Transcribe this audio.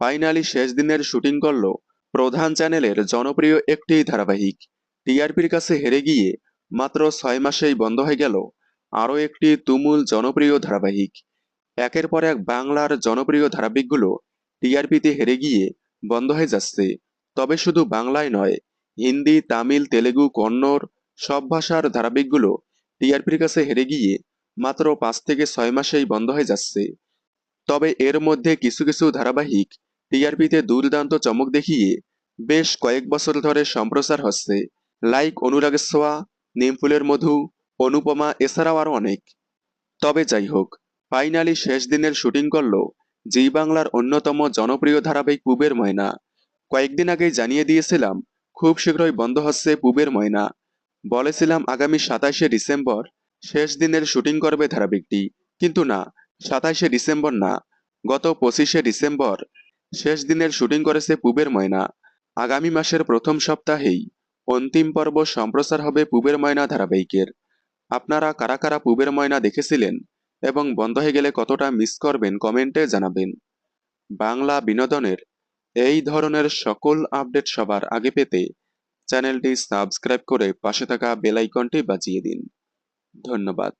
Finally শেষ দিনের shooting করল প্রধান চ্যানেলের জনপ্রিয় একটি ধারাবাহিক। টিআরপির কাছে হেরে গিয়ে মাত্র ছয় মাসেই বন্ধ হয়ে গেল আরও একটি তুমুল জনপ্রিয় ধারাবাহিক। একের পর এক বাংলার জনপ্রিয় ধারাবাহিকগুলো টিআরপিতে হেরে গিয়ে বন্ধ হয়ে যাচ্ছে। তবে শুধু বাংলায় নয়, হিন্দি, তামিল, তেলেগু, কন্নড় সব ভাষার ধারাবাহিকগুলো টিআরপির কাছে হেরে গিয়ে মাত্র পাঁচ থেকে ছয় মাসেই বন্ধ হয়ে যাচ্ছে। তবে এর মধ্যে কিছু কিছু ধারাবাহিক টিআরপিতে দুর্দান্ত চমক দেখিয়ে বেশ কয়েক বছর ধরে সম্প্রচার হচ্ছে। লাইক অনুরাগের ছোঁয়া নিমফুলের মধু, অনুপমা এছাড়াও আরও অনেক। তবে যাই হোক ফাইনালি শেষ দিনের শুটিং করল জি বাংলার অন্যতম জনপ্রিয় ধারাবাহিক পুবের ময়না। কয়েকদিন আগেই জানিয়ে দিয়েছিলাম, খুব শীঘ্রই বন্ধ হচ্ছে পুবের ময়না। বলেছিলাম আগামী সাতাশে ডিসেম্বর শেষ দিনের শুটিং করবে ধারাবাহিকটি। কিন্তু না সাতাশে ডিসেম্বর না, গত পঁচিশে ডিসেম্বর শেষ দিনের শুটিং করেছে পুবের ময়না। আগামী মাসের প্রথম সপ্তাহেই অন্তিম পর্ব সম্প্রচার হবে পুবের ময়না ধারাবাহিকের। আপনারা কারা কারা পুবের ময়না দেখেছিলেন এবং বন্ধ হয়ে গেলে কতটা মিস করবেন কমেন্টে জানাবেন। বাংলা বিনোদনের এই ধরনের সকল আপডেট সবার আগে পেতে চ্যানেলটি সাবস্ক্রাইব করে পাশে থাকা বেলাইকনটি বাজিয়ে দিন। ধন্যবাদ।